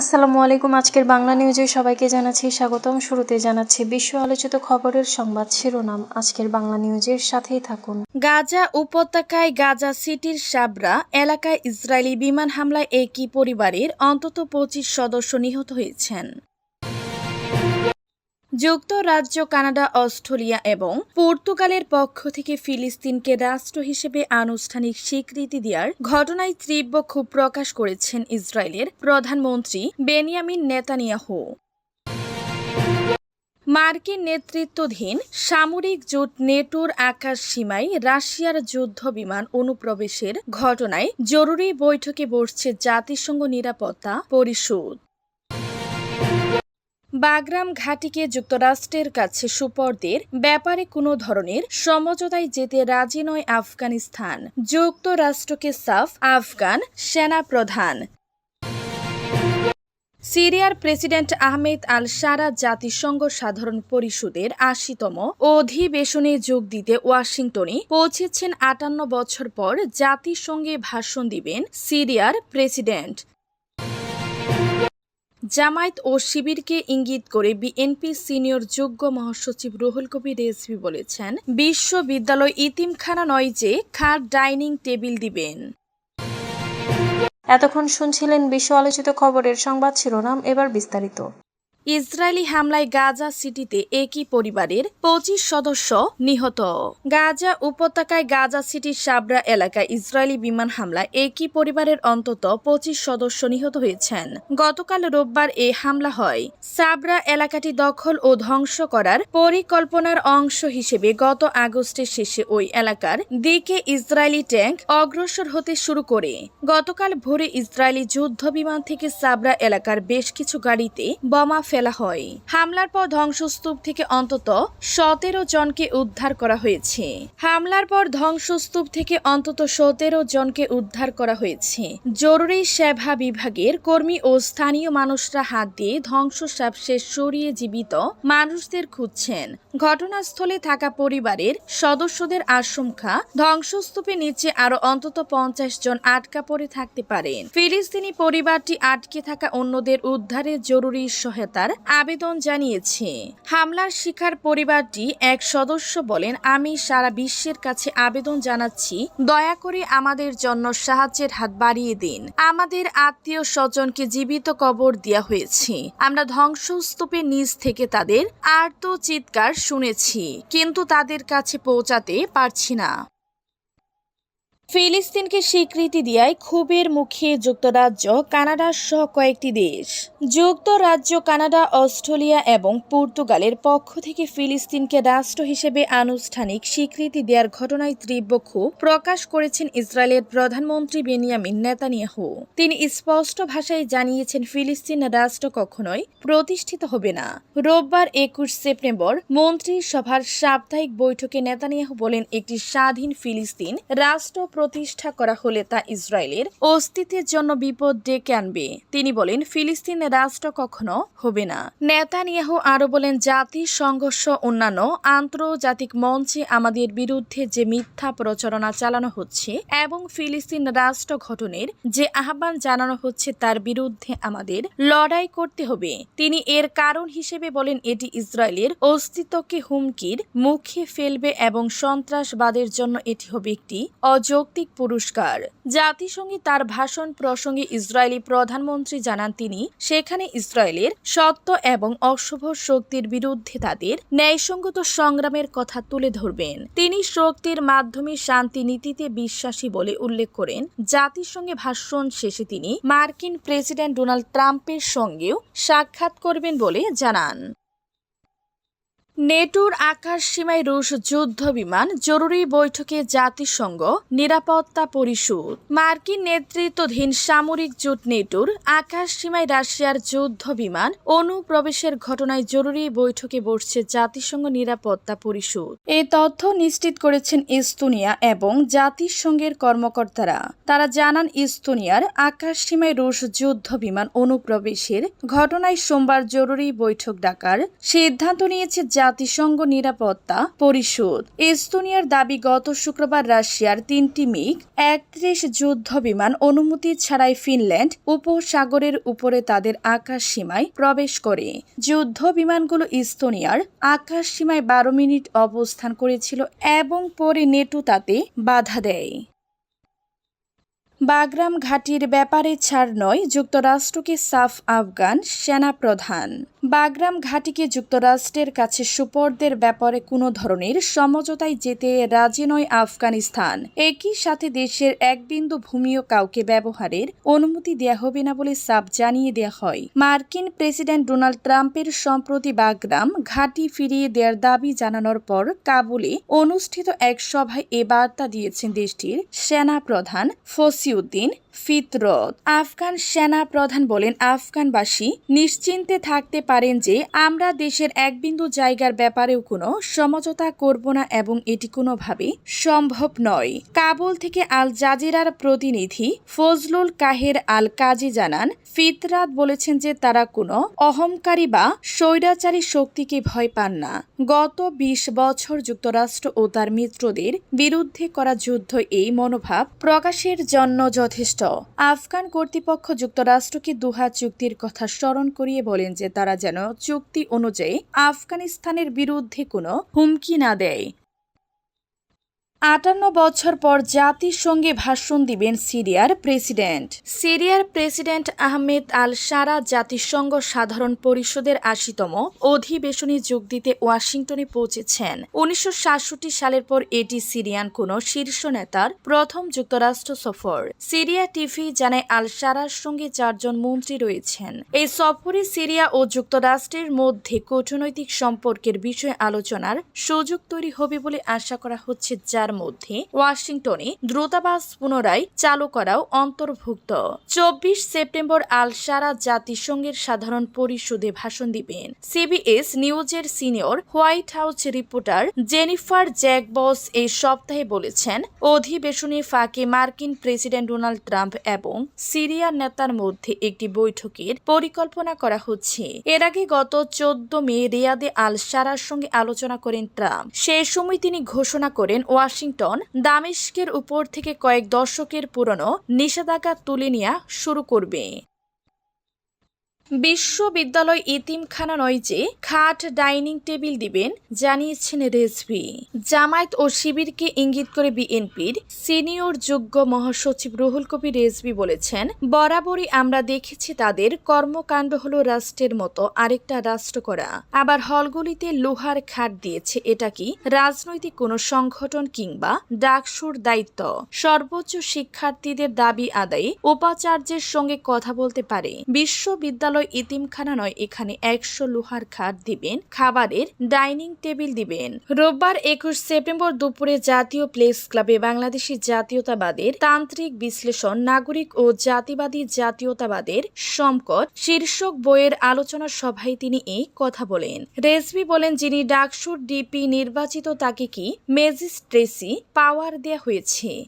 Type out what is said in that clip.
আসসালামু আলাইকুম, আজকের বাংলা নিউজে সবাইকে জানাচ্ছি স্বাগতম। শুরুতে জানাচ্ছি বিশ্ব আলোচিত খবরের সংবাদ শিরোনাম। আজকের বাংলা নিউজের সাথেই থাকুন। গাজা উপত্যকায় গাজা সিটির সাবরা এলাকায় ইসরায়েলি বিমান হামলায় একই পরিবারের অন্তত পঁচিশ সদস্য নিহত হয়েছেন। যুক্তরাজ্য, কানাডা, অস্ট্রেলিয়া এবং পর্তুগালের পক্ষ থেকে ফিলিস্তিনকে রাষ্ট্র হিসেবে আনুষ্ঠানিক স্বীকৃতি দেওয়ার ঘটনায় তীব্র ক্ষোভ প্রকাশ করেছেন ইসরায়েলের প্রধানমন্ত্রী বেনিয়ামিন নেতানিয়াহু। মার্কিন নেতৃত্বাধীন সামরিক জোট নেটোর আকাশ সীমায় রাশিয়ার যুদ্ধ বিমান অনুপ্রবেশের ঘটনায় জরুরি বৈঠকে বসছে জাতিসংঘ নিরাপত্তা পরিষদ। বাগরাম ঘাটিকে যুক্তরাষ্ট্রের কাছে সুপর্দের ব্যাপারে কোনো ধরনের সমঝোতায় যেতে রাজি নয় আফগানিস্তান। যুক্তরাষ্ট্রকে সাফ আফগান সেনা প্রধান সিরিয়ার প্রেসিডেন্ট আহমেদ আল সারা জাতিসংঘ সাধারণ পরিষদের আশিতম অধিবেশনে যোগ দিতে ওয়াশিংটনে পৌঁছেছেন আটান্ন বছর পর জাতিসংঘে ভাষণ দিবেন সিরিয়ার প্রেসিডেন্ট। জামায়াত ও শিবিরকে ইঙ্গিত করে বিএনপি সিনিয়র যোগ্য মহাসচিব রুহুল কবি রেজভি বলেছেন, বিশ্ববিদ্যালয় ইতিমখানা নয় যে খাট ডাইনিং টেবিল দিবেন। এতক্ষণ শুনছিলেন বিশ্ব আলোচিত খবরের সংবাদ শিরোনাম, এবার বিস্তারিত। ইসরায়েলি হামলায় গাজা সিটিতে একই পরিবারের পঁচিশ সদস্য নিহত। গাজা উপত্যকায় গাজা সিটির সাবরা এলাকায় ইসরায়েলি বিমান হামলায় একই পরিবারের অন্তত পঁচিশ সদস্য নিহত হয়েছেন। গতকাল রোববার এ হামলা হয়। সাবরা এলাকাটি দখল ও ধ্বংস করার পরিকল্পনার অংশ হিসেবে গত আগস্টের শেষে ওই এলাকার দিকে ইসরায়েলি ট্যাঙ্ক অগ্রসর হতে শুরু করে। গতকাল ভোরে ইসরায়েলি যুদ্ধ বিমান থেকে সাবরা এলাকার বেশ কিছু গাড়িতে বোমা ফেলা হয়। হামলার পর ধ্বংসস্তূপ থেকে অন্তত সতেরো জনকে উদ্ধার করা হয়েছে। হামলার পর ধ্বংসস্তূপ থেকে অন্তত সতেরো জনকে উদ্ধার করা হয়েছে। জরুরি সেবা বিভাগের কর্মী ও স্থানীয় মানুষরা হাত দিয়ে ধ্বংসসাবশেষ সরিয়ে জীবিত মানুষদের খুঁজছেন। ঘটনাস্থলে থাকা পরিবারের সদস্যদের আশঙ্কা ধ্বংসস্তূপের নিচে আরও অন্তত পঞ্চাশ জন আটকা পড়ে থাকতে পারেন ফিলিস্তিনি পরিবারটি আটকে থাকা অন্যদের উদ্ধারে জরুরি সহায়তার আবেদন জানিয়েছে। হামলার শিকার পরিবারটি এক সদস্য বলেন, আমি সারা বিশ্বের কাছে আবেদন জানাচ্ছি, দয়া করে আমাদের জন্য সাহায্যের হাত বাড়িয়ে দিন। আমাদের আত্মীয় স্বজনকে জীবিত কবর দেওয়া হয়েছে। আমরা ধ্বংসস্তূপের নিচ থেকে তাদের আর্ত চিৎকার শুনেছি, কিন্তু তাদের কাছে পৌঁছাতে পারছি না। ফিলিস্তিনকে স্বীকৃতি দেওয়ায় ক্ষোভের মুখে যুক্তরাজ্য কানাডা সহ কয়েকটি দেশ। যুক্তরাজ্য, কানাডা, অস্ট্রেলিয়া এবং পর্তুগালের পক্ষ থেকে ফিলিস্তিনকে রাষ্ট্র হিসেবে আনুষ্ঠানিক স্বীকৃতি দেওয়ার ঘটনায় তীব্র ক্ষোভ প্রকাশ করেছেন ইসরায়েলের প্রধানমন্ত্রী বেনিয়ামিন নেতানিয়াহু। তিনি স্পষ্ট ভাষায় জানিয়েছেন, ফিলিস্তিন রাষ্ট্র কখনোই প্রতিষ্ঠিত হবে না। রোববার একুশ সেপ্টেম্বর মন্ত্রিসভার সাপ্তাহিক বৈঠকে নেতানিয়াহু বলেন, একটি স্বাধীন ফিলিস্তিন রাষ্ট্র প্রতিষ্ঠা করা হলে তা ইসরায়েলের অস্তিত্বের জন্য বিপদ ডেকে আনবে। তিনি বলেন, ফিলিস্তিন রাষ্ট্র কখনো হবে না। নেতানিয়াহু আরও বলেন জাতি সংঘর্ষ অন্যান্য আন্তর্জাতিক মঞ্চে আমাদের বিরুদ্ধে যে মিথ্যা প্রচারণা চালানো হচ্ছে এবং ফিলিস্তিন রাষ্ট্র গঠনের যে আহ্বান জানানো হচ্ছে তার বিরুদ্ধে আমাদের লড়াই করতে হবে। তিনি এর কারণ হিসেবে বলেন, এটি ইসরায়েলের অস্তিত্বকে হুমকির মুখে ফেলবে এবং সন্ত্রাসবাদের জন্য এটি হবে একটি অযৌক্তিক পুরস্কার। জাতিসংঘে তার ভাষণ প্রসঙ্গে ইসরায়েলি প্রধানমন্ত্রী জানান তিনি, সেখানে ইসরায়েলের সত্য এবং অশুভ শক্তির বিরুদ্ধে তাদের ন্যায়সঙ্গত সংগ্রামের কথা তুলে ধরবেন। তিনি শক্তির মাধ্যমে শান্তি নীতিতে বিশ্বাসী বলে উল্লেখ করেন। জাতিসংঘে ভাষণ শেষে তিনি মার্কিন প্রেসিডেন্ট ডোনাল্ড ট্রাম্পের সঙ্গেও সাক্ষাৎ করবেন বলে জানান। নেটোর আকাশ সীমায় রুশ যুদ্ধ বিমান, জরুরি বৈঠকে জাতিসংঘ, নিরাপত্তা পরিষদ। মার্কিন নেতৃত্বাধীন সামরিক জোট নেটোর আকাশ সীমায় রাশিয়ার যুদ্ধ বিমান অনুপ্রবেশের ঘটনায় জরুরি বৈঠকে বসছে জাতিসংঘ নিরাপত্তা পরিষদ। এই তথ্য নিশ্চিত করেছেন ইস্তোনিয়া এবং জাতিসংঘের কর্মকর্তারা। তারা জানান, ইস্তোনিয়ার আকাশ সীমায় রুশ যুদ্ধ বিমান অনুপ্রবেশের ঘটনায় সোমবার জরুরি বৈঠক ডাকার সিদ্ধান্ত নিয়েছে জাতিসংঘ নিরাপত্তা পরিষদ। এস্তোনিয়ার দাবি, গত শুক্রবার রাশিয়ার তিনটি মিগ একত্রিশ যুদ্ধ বিমান অনুমতি ছাড়াই ফিনল্যান্ড উপসাগরের উপরে তাদের আকাশ সীমায় প্রবেশ করে। যুদ্ধ বিমানগুলো ইস্তোনিয়ার আকাশ সীমায় বারো মিনিট অবস্থান করেছিল এবং পরে নেটো তাতে বাধা দেয়। বাগরাম ঘাটির ব্যাপারে ছাড় নয়, যুক্তরাষ্ট্রকে সাফ আফগান সেনাপ্রধান। বাগরাম ঘাটিকে যুক্তরাষ্ট্রের কাছে সুপর্দের ব্যাপারে কোনো ধরনের সমঝোতায় যেতে রাজি নয় আফগানিস্তান। একই সাথে দেশের এক বিন্দু ভূমিও কাউকে ব্যবহারের অনুমতি দেয়া হবে না বলে সাফ জানিয়ে দেয়া হয়। মার্কিন প্রেসিডেন্ট ডোনাল্ড ট্রাম্পের সম্প্রতি বাগরাম ঘাটি ফিরিয়ে দেওয়ার দাবি জানানোর পর কাবুলে অনুষ্ঠিত এক সভায় এ বার্তা দিয়েছেন দেশটির সেনা প্রধান गौसियुद्दीन ফিতরত। আফগান সেনা প্রধান বলেন, আফগানবাসী নিশ্চিন্তে থাকতে পারেন যে, আমরা দেশের এক বিন্দু জায়গার ব্যাপারেও কোনো সমঝোতা করব না এবং এটি কোনোভাবেই সম্ভব নয়। কাবুল থেকে আল জাজিরার প্রতিনিধি ফজলুল কাহের আল কাজী জানান, ফিতরাত বলেছেন যে, তারা কোনো অহংকারী বা স্বৈরাচারী শক্তিকে ভয় পান না। গত বিশ বছর যুক্তরাষ্ট্র ও তার মিত্রদের বিরুদ্ধে করা যুদ্ধ এই মনোভাব প্রকাশের জন্য যথেষ্ট আফগান কর্তৃপক্ষ যুক্তরাষ্ট্রকে দুহা চুক্তির কথা স্মরণ করিয়ে বলেন যে তারা যেন চুক্তি অনুযায়ী আফগানিস্তানের বিরুদ্ধে কোনো হুমকি না দেয়? আটান্ন বছর পর জাতিসংঘে ভাষণ দিবেন সিরিয়ার প্রেসিডেন্ট। সিরিয়ার প্রেসিডেন্ট আহমেদ আল সারা জাতিসংঘ সাধারণ পরিষদের আশিতম অধিবেশনে যোগ দিতে ওয়াশিংটনে পৌঁছেছেন। উনিশশো সাতষট্টি সালের পর এটি সিরিয়ান কোন শীর্ষ নেতার প্রথম যুক্তরাষ্ট্র সফর। সিরিয়া টিভি জানায় আল সারার সঙ্গে চারজন মন্ত্রী রয়েছেন। এই সফরে সিরিয়া ও যুক্তরাষ্ট্রের মধ্যে কূটনৈতিক সম্পর্কের বিষয়ে আলোচনার সুযোগ তৈরি হবে বলে আশা করা হচ্ছে যার মধ্যে ওয়াশিংটনে দ্রুতাবাস পুনরায় চালু করাও অন্তর্ভুক্ত। চব্বিশ সেপ্টেম্বর আল সারা জাতিসংঘের সাধারণ পরিষদে ভাষণ দিবেন। সিবিএস নিউজের senior White House reporter Jennifer Jacobs এই সপ্তাহে বলেছেন, অধিবেশনে ফাঁকে মার্কিন প্রেসিডেন্ট ডোনাল্ড ট্রাম্প এবং সিরিয়ার নেতার মধ্যে একটি বৈঠকের পরিকল্পনা করা হচ্ছে। এর আগে গত চোদ্দ মে রিয়াদে আল সারার সঙ্গে আলোচনা করেন ট্রাম্প। সে সময় তিনি ঘোষণা করেন ওয়াশিংটন দামেস্কের উপর থেকে কয়েক দশকের পুরনো নিষেধাজ্ঞা তুলে নেওয়া শুরু করবে। বিশ্ববিদ্যালয় ইতিমখানা নয় যে খাট ডাইনিং টেবিল দিবেন, জানিয়েছেন রেজভি। জামায়াত ও শিবিরকে ইঙ্গিত করে বিএনপির সিনিয়র যোগ্য মহাসচিব রুহুল কবির রেজভি বলেছেন, বরাবরই আমরা দেখেছি তাদের কর্মকাণ্ড হলো রাষ্ট্রের মতো আরেকটা রাষ্ট্র করা। আবার হলগুলিতে লোহার খাট দিয়েছে, এটা কি রাজনৈতিক কোনো সংগঠন কিংবা ডাকসুর দায়িত্ব? সর্বোচ্চ শিক্ষার্থীদের দাবি আদায়ে উপাচার্যের সঙ্গে কথা বলতে পারে বিশ্ববিদ্যালয় ইতিমখানা নয়, এখানে একশো লোহার খাট দিবেন, খাবারের ডাইনিং টেবিল দিবেন। রোববার একুশ সেপ্টেম্বর দুপুরে জাতীয় প্লেস ক্লাবে বাংলাদেশি জাতীয়তাবাদের তান্ত্রিক বিশ্লেষণ, নাগরিক ও জাতিবাদী জাতীয়তাবাদের সম্কট শীর্ষক বইয়ের আলোচনা সভায় তিনি এই কথা বলেন। রেজভি বলেন, যিনি ডাকসুর ডিপি নির্বাচিত, তাকে কি ম্যাজিস্ট্রেসি পাওয়ার দেয়া হয়েছে?